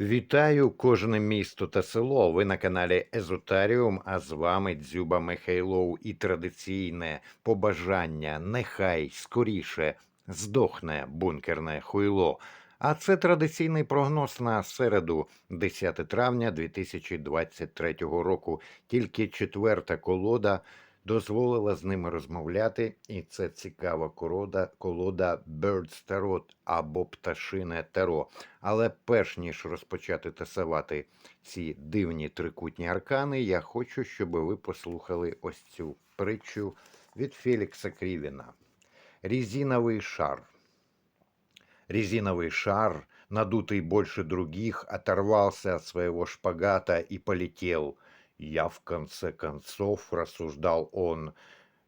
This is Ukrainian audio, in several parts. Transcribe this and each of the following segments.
Вітаю кожне місто та село. Ви на каналі Езотаріум, а з вами Дзюба Михайлов і традиційне побажання нехай скоріше здохне бункерне хуйло. А це традиційний прогноз на середу, 10 травня 2023 року. Тільки четверта колода дозволила з ними розмовляти, і це цікава колода, колода Birds Tarot або Пташине Таро. Але перш ніж розпочати тасувати ці дивні трикутні аркани, я хочу, щоб ви послухали ось цю притчу від Фелікса Крівіна. Резиновий шар. Резиновый шар, надутый больше других, оторвался от своего шпагата и полетел. Я, в конце концов, рассуждал он,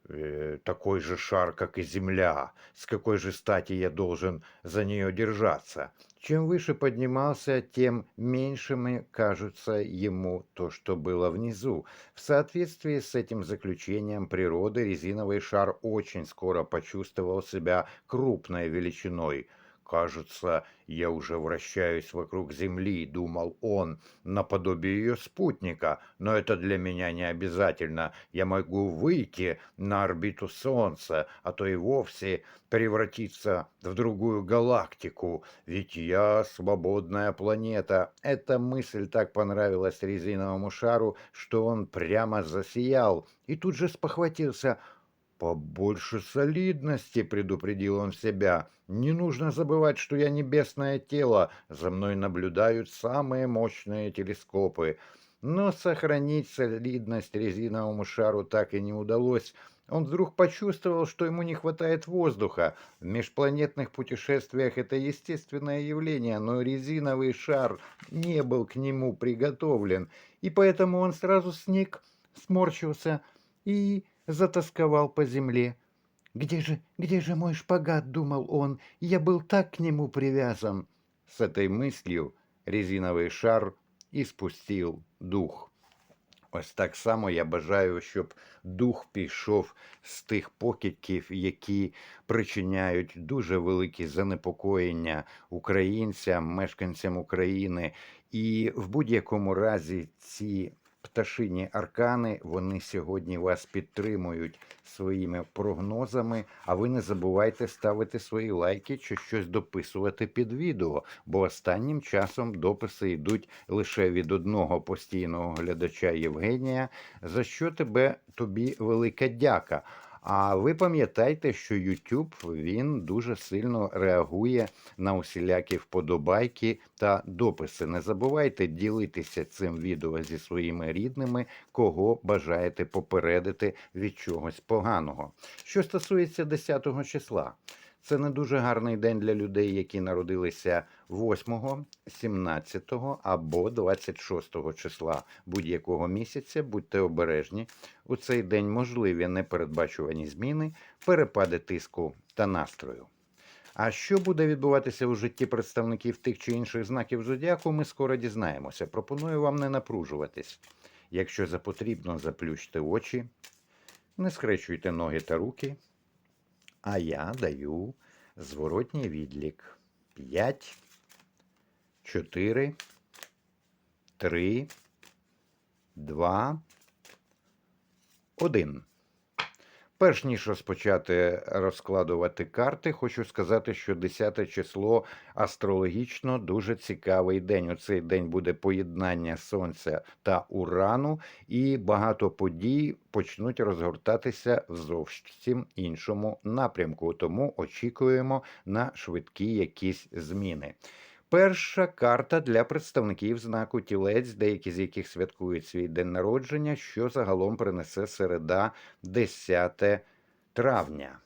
э, такой же шар, как и Земля. С какой же стати я должен за нее держаться? Чем выше поднимался, тем меньшими кажутся ему то, что было внизу. В соответствии с этим заключением природы резиновый шар очень скоро почувствовал себя крупной величиной. «Кажется, я уже вращаюсь вокруг Земли», — думал он, наподобие ее спутника, «но это для меня не обязательно. Я могу выйти на орбиту Солнца, а то и вовсе превратиться в другую галактику, ведь я свободная планета». Эта мысль так понравилась резиновому шару, что он прямо засиял и тут же спохватился — «Побольше солидности», — предупредил он себя. «Не нужно забывать, что я небесное тело. За мной наблюдают самые мощные телескопы». Но сохранить солидность резиновому шару так и не удалось. Он вдруг почувствовал, что ему не хватает воздуха. В межпланетных путешествиях это естественное явление, но резиновый шар не был к нему приготовлен. И поэтому он сразу сник, сморщился и затасковал по земле. «Где же, где же мой шпагат?» — думал он. «Я был так к нему привязан». С этой мыслью резиновий шар і спустив дух. Ось так само я бажаю, щоб дух пішов з тих покидьків, які причиняють дуже великі занепокоєння українцям, мешканцям України. І в будь-якому разі ці пташині аркани. Вони сьогодні вас підтримують своїми прогнозами. А ви не забувайте ставити свої лайки чи щось дописувати під відео, бо останнім часом дописи йдуть лише від одного постійного глядача Євгенія. За що тебе тобі велика дяка? А ви пам'ятайте, що YouTube він дуже сильно реагує на усілякі вподобайки та дописи. Не забувайте ділитися цим відео зі своїми рідними, кого бажаєте попередити від чогось поганого. Що стосується 10 числа. Це не дуже гарний день для людей, які народилися 8, 17 або 26 числа будь-якого місяця. Будьте обережні. У цей день можливі непередбачувані зміни, перепади тиску та настрою. А що буде відбуватися у житті представників тих чи інших знаків зодіаку, ми скоро дізнаємося. Пропоную вам не напружуватись. Якщо за потрібно, заплющте очі, не скрещуйте ноги та руки. А я даю зворотній відлік. 5, 4, 3, 2, 1. Перш ніж розпочати розкладувати карти, хочу сказати, що 10 число астрологічно дуже цікавий день. У цей день буде поєднання Сонця та Урану, і багато подій почнуть розгортатися в зовсім іншому напрямку. Тому очікуємо на швидкі якісь зміни. Перша карта для представників знаку тілець, деякі з яких святкують свій день народження, що загалом принесе середа 10 травня.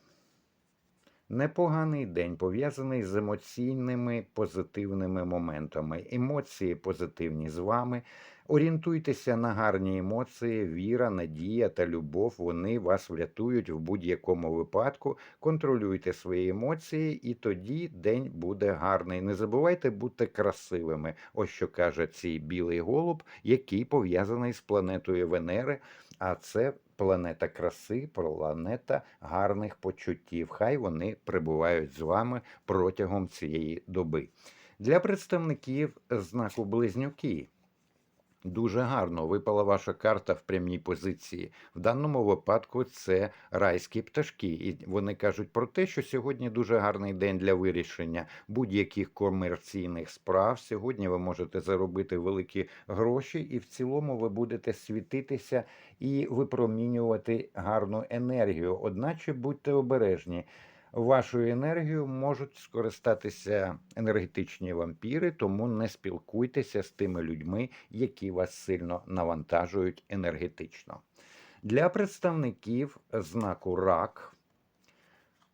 Непоганий день пов'язаний з емоційними позитивними моментами. Емоції позитивні з вами. Орієнтуйтеся на гарні емоції, віра, надія та любов. Вони вас врятують в будь-якому випадку. Контролюйте свої емоції, і тоді день буде гарний. Не забувайте бути красивими. Ось що каже цей білий голуб, який пов'язаний з планетою Венери. А це планета краси, планета гарних почуттів. Хай вони прибувають з вами протягом цієї доби. Для представників знаку Близнюки. Дуже гарно випала ваша карта в прямій позиції. В даному випадку це райські пташки, і вони кажуть про те, що сьогодні дуже гарний день для вирішення будь-яких комерційних справ. Сьогодні ви можете заробити великі гроші, і в цілому ви будете світитися і випромінювати гарну енергію. Одначе будьте обережні. Вашою енергією можуть скористатися енергетичні вампіри, тому не спілкуйтеся з тими людьми, які вас сильно навантажують енергетично. Для представників знаку рак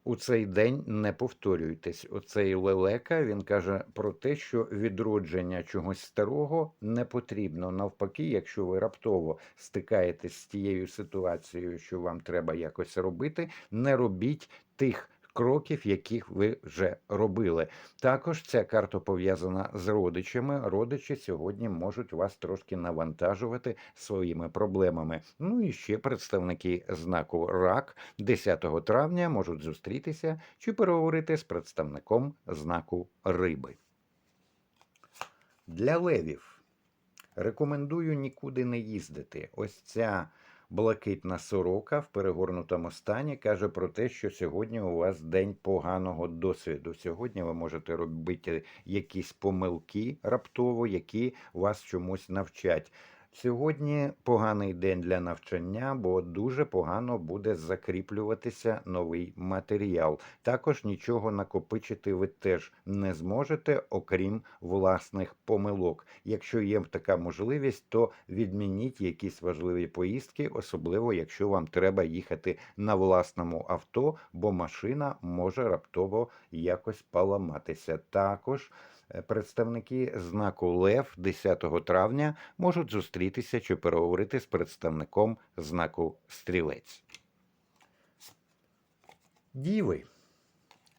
у цей день не повторюйтесь. Оцей лелека він каже про те, що відродження чогось старого не потрібно. Навпаки, якщо ви раптово стикаєтесь з тією ситуацією, що вам треба якось робити, не робіть тих. Кроків, яких ви вже робили. Також ця карта пов'язана з родичами. Родичі сьогодні можуть вас трошки навантажувати своїми проблемами. Ну і ще представники знаку РАК 10 травня можуть зустрітися чи переговорити з представником знаку риби. Для левів рекомендую нікуди не їздити. Ось ця блакитна сорока в перегорнутому стані каже про те, що сьогодні у вас день поганого досвіду. Сьогодні ви можете робити якісь помилки раптово, які вас чомусь навчать. Сьогодні поганий день для навчання, бо дуже погано буде закріплюватися новий матеріал. Також нічого накопичити ви теж не зможете, окрім власних помилок. Якщо є така можливість, то відмініть якісь важливі поїздки, особливо якщо вам треба їхати на власному авто, бо машина може раптово якось поламатися. Також Представники знаку Лев 10 травня можуть зустрітися чи переговорити з представником знаку Стрілець. Діви.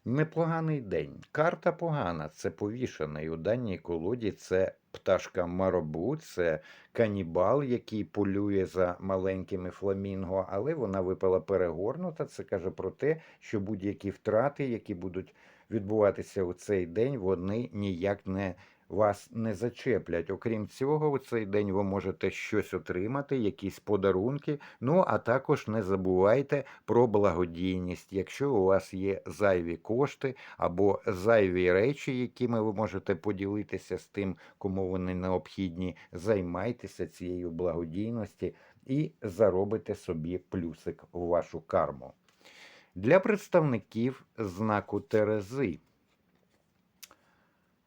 Непоганий день. Карта погана, це повішений. У даній колоді це пташка Маробу, це канібал, який полює за маленькими фламінго, але вона випала перегорнута. Це каже про те, що будь-які втрати, які будуть відбуватися у цей день, вони ніяк не вас не зачеплять. Окрім цього, у цей день ви можете щось отримати, якісь подарунки. Ну а також не забувайте про благодійність. Якщо у вас є зайві кошти або зайві речі, якими ви можете поділитися з тим, кому вони необхідні, займайтеся цією благодійності і заробите собі плюсик в вашу карму. Для представників знаку Терези.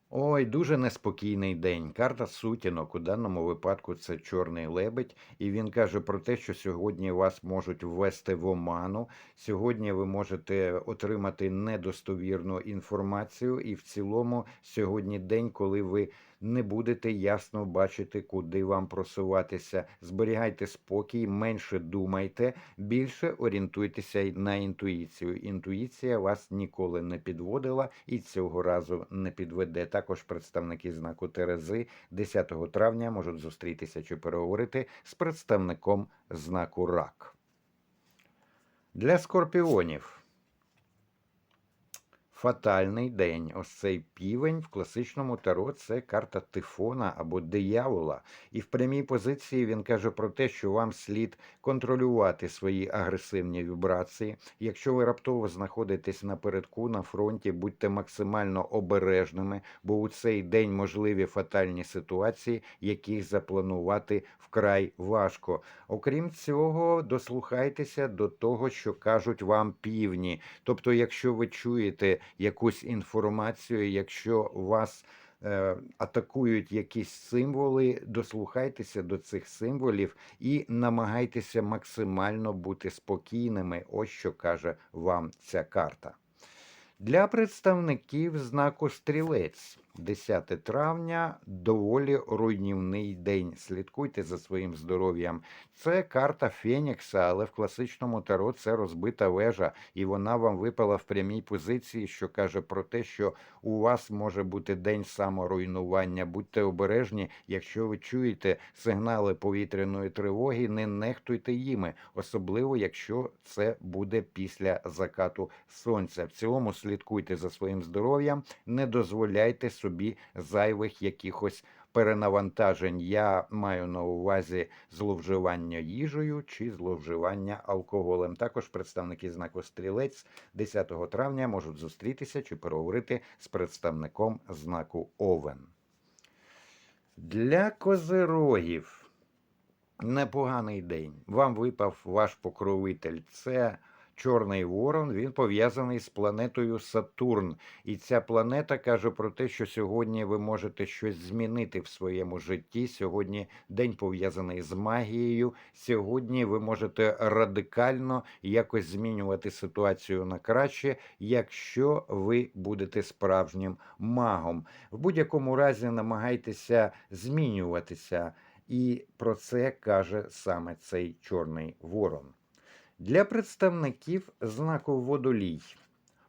Ой, дуже неспокійний день. Карта сутінок. У даному випадку це чорний лебедь, і він каже про те, що сьогодні вас можуть ввести в оману. Сьогодні ви можете отримати недостовірну інформацію, і в цілому сьогодні день, коли ви не будете ясно бачити, куди вам просуватися. Зберігайте спокій, менше думайте, більше орієнтуйтеся на інтуїцію. Інтуїція вас ніколи не підводила і цього разу не підведе. Також представники знаку Терези 10 травня можуть зустрітися чи переговорити з представником знаку Рак. Для скорпіонів. Фатальний день. Ось цей півень в класичному таро це карта тифона або диявола. І в прямій позиції він каже про те, що вам слід контролювати свої агресивні вібрації. Якщо ви раптово знаходитесь напередку на фронті, будьте максимально обережними, бо у цей день можливі фатальні ситуації, які запланувати вкрай важко. Окрім цього, дослухайтеся до того, що кажуть вам півні. Тобто, якщо ви чуєте якусь інформацію, якщо вас е, атакують якісь символи, дослухайтеся до цих символів і намагайтеся максимально бути спокійними. Ось що каже вам ця карта. Для представників знаку стрілець 10 травня доволі руйнівний день. Слідкуйте за своїм здоров'ям. Це карта Фенікса, але в класичному таро це розбита вежа, і вона вам випала в прямій позиції, що каже про те, що у вас може бути день саморуйнування. Будьте обережні, якщо ви чуєте сигнали повітряної тривоги, не нехтуйте їми, особливо якщо це буде після закату сонця. В цілому слідкуйте за своїм здоров'ям, не дозволяйте собі собі зайвих якихось перенавантажень. Я маю на увазі зловживання їжею чи зловживання алкоголем. Також представники знаку стрілець 10 травня можуть зустрітися чи переговорити з представником знаку Овен. Для козирогів непоганий день. Вам випав ваш покровитель. Це Чорний Ворон, він пов'язаний з планетою Сатурн. І ця планета каже про те, що сьогодні ви можете щось змінити в своєму житті. Сьогодні день пов'язаний з магією. Сьогодні ви можете радикально якось змінювати ситуацію на краще, якщо ви будете справжнім магом. В будь-якому разі намагайтеся змінюватися. І про це каже саме цей Чорний Ворон. Для представників знаку водолій.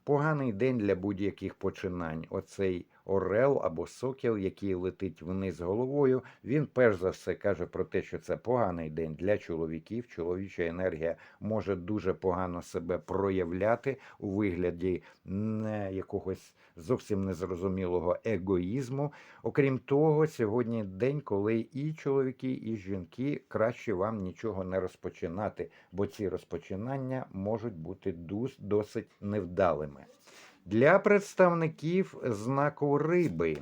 Поганий день для будь-яких починань. Оцей орел або сокіл, який летить вниз головою, він перш за все каже про те, що це поганий день для чоловіків. Чоловіча енергія може дуже погано себе проявляти у вигляді не якогось зовсім незрозумілого егоїзму. Окрім того, сьогодні день, коли і чоловіки, і жінки краще вам нічого не розпочинати, бо ці розпочинання можуть бути досить невдалими. Для представників знаку риби.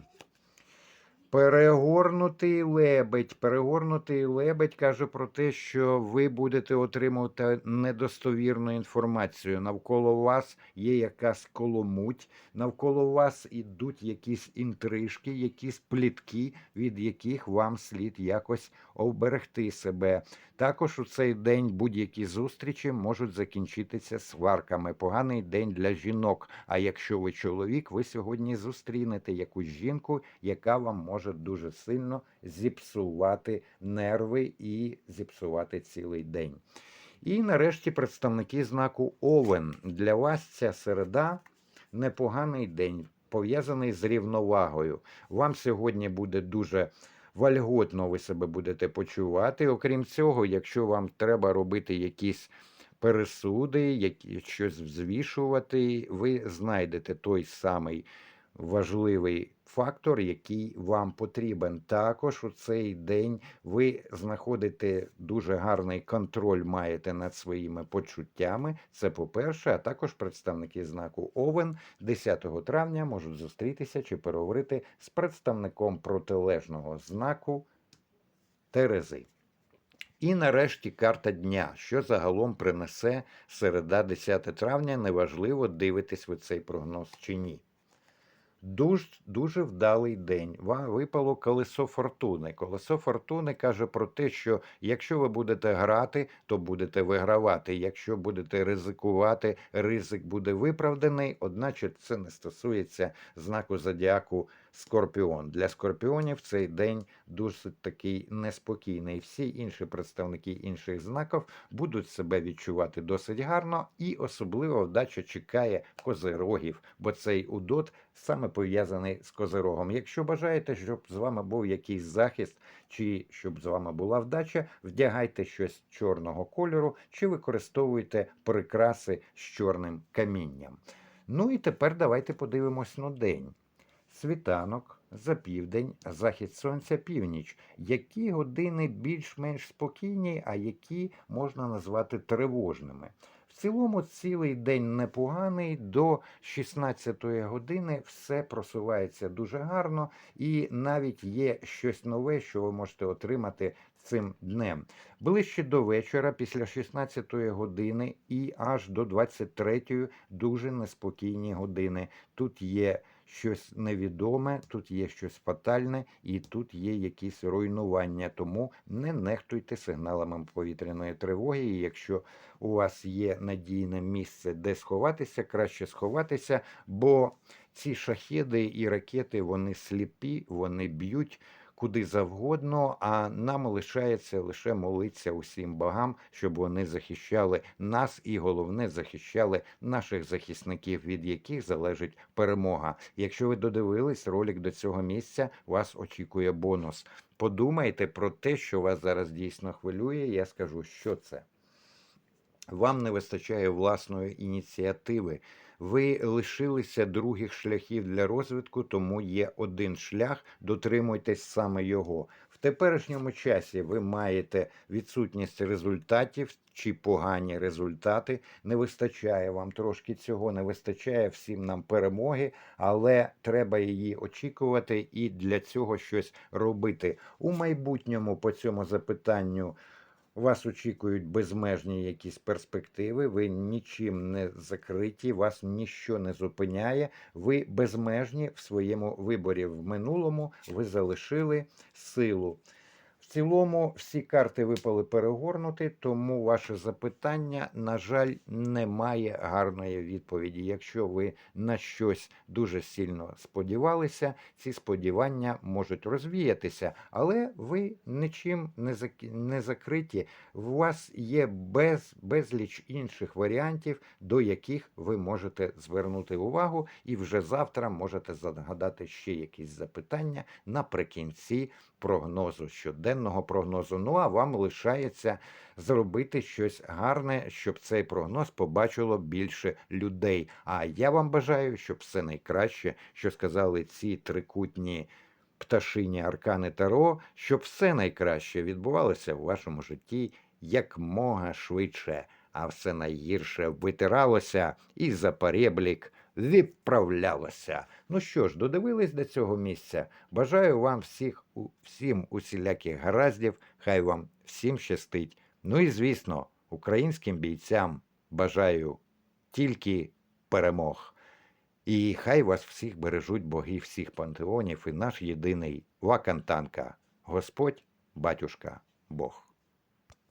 Перегорнутий лебедь. Перегорнутий лебедь каже про те, що ви будете отримувати недостовірну інформацію. Навколо вас є якась коломуть, навколо вас ідуть якісь інтрижки, якісь плітки, від яких вам слід якось оберегти себе. Також у цей день будь-які зустрічі можуть закінчитися сварками. Поганий день для жінок. А якщо ви чоловік, ви сьогодні зустрінете якусь жінку, яка вам може дуже сильно зіпсувати нерви і зіпсувати цілий день. І нарешті представники знаку Овен. Для вас ця середа непоганий день, пов'язаний з рівновагою. Вам сьогодні буде дуже вальготно ви себе будете почувати. Окрім цього, якщо вам треба робити якісь пересуди, які, щось взвішувати, ви знайдете той самий важливий фактор, який вам потрібен. Також у цей день ви знаходите дуже гарний контроль маєте над своїми почуттями. Це по-перше, а також представники знаку Овен 10 травня можуть зустрітися чи переговорити з представником протилежного знаку Терези. І нарешті карта дня, що загалом принесе середа 10 травня, неважливо, дивитесь ви цей прогноз чи ні. Дуже, дуже вдалий день. Вам випало колесо фортуни. Колесо фортуни каже про те, що якщо ви будете грати, то будете вигравати. Якщо будете ризикувати, ризик буде виправданий. Одначе це не стосується знаку зодіаку Скорпіон. Для скорпіонів цей день досить такий неспокійний. Всі інші представники інших знаків будуть себе відчувати досить гарно, і особливо вдача чекає козирогів, бо цей удот саме пов'язаний з козирогом. Якщо бажаєте, щоб з вами був якийсь захист, чи щоб з вами була вдача, вдягайте щось чорного кольору, чи використовуйте прикраси з чорним камінням. Ну і тепер давайте подивимось на день. Світанок, за південь, захід сонця, північ. Які години більш-менш спокійні, а які можна назвати тривожними. В цілому цілий день непоганий, до 16-ї години все просувається дуже гарно, і навіть є щось нове, що ви можете отримати цим днем. Ближче до вечора, після 16-ї години і аж до 23-ї дуже неспокійні години. Тут є щось невідоме, тут є щось фатальне і тут є якісь руйнування. Тому не нехтуйте сигналами повітряної тривоги. І якщо у вас є надійне місце, де сховатися, краще сховатися, бо ці шахеди і ракети вони сліпі, вони б'ють. Куди завгодно, а нам лишається лише молитися усім богам, щоб вони захищали нас і головне захищали наших захисників, від яких залежить перемога. Якщо ви додивились ролик до цього місця, вас очікує бонус. Подумайте про те, що вас зараз дійсно хвилює. Я скажу, що це. Вам не вистачає власної ініціативи. Ви лишилися других шляхів для розвитку, тому є один шлях, дотримуйтесь саме його. В теперішньому часі ви маєте відсутність результатів чи погані результати. Не вистачає вам трошки цього, не вистачає всім нам перемоги, але треба її очікувати і для цього щось робити. У майбутньому по цьому запитанню вас очікують безмежні якісь перспективи, ви нічим не закриті, вас ніщо не зупиняє. Ви безмежні в своєму виборі. В минулому ви залишили силу. Цілому всі карти випали перегорнути, тому ваше запитання, на жаль, не має гарної відповіді. Якщо ви на щось дуже сильно сподівалися, ці сподівання можуть розвіятися, але ви нічим не не закриті. У вас є без, безліч інших варіантів, до яких ви можете звернути увагу, і вже завтра можете загадати ще якісь запитання наприкінці прогнозу, щоденного прогнозу. Ну а вам лишається зробити щось гарне, щоб цей прогноз побачило більше людей. А я вам бажаю, щоб все найкраще, що сказали ці трикутні пташині аркани Таро, щоб все найкраще відбувалося в вашому житті якмога швидше, а все найгірше витиралося і за переблік відправлялося. Ну що ж, додивились до цього місця. Бажаю вам всіх всім усіляких гараздів, хай вам всім щастить. Ну і звісно, українським бійцям бажаю тільки перемог. І хай вас всіх бережуть боги всіх пантеонів і наш єдиний Вакантанка, Господь, батюшка, Бог.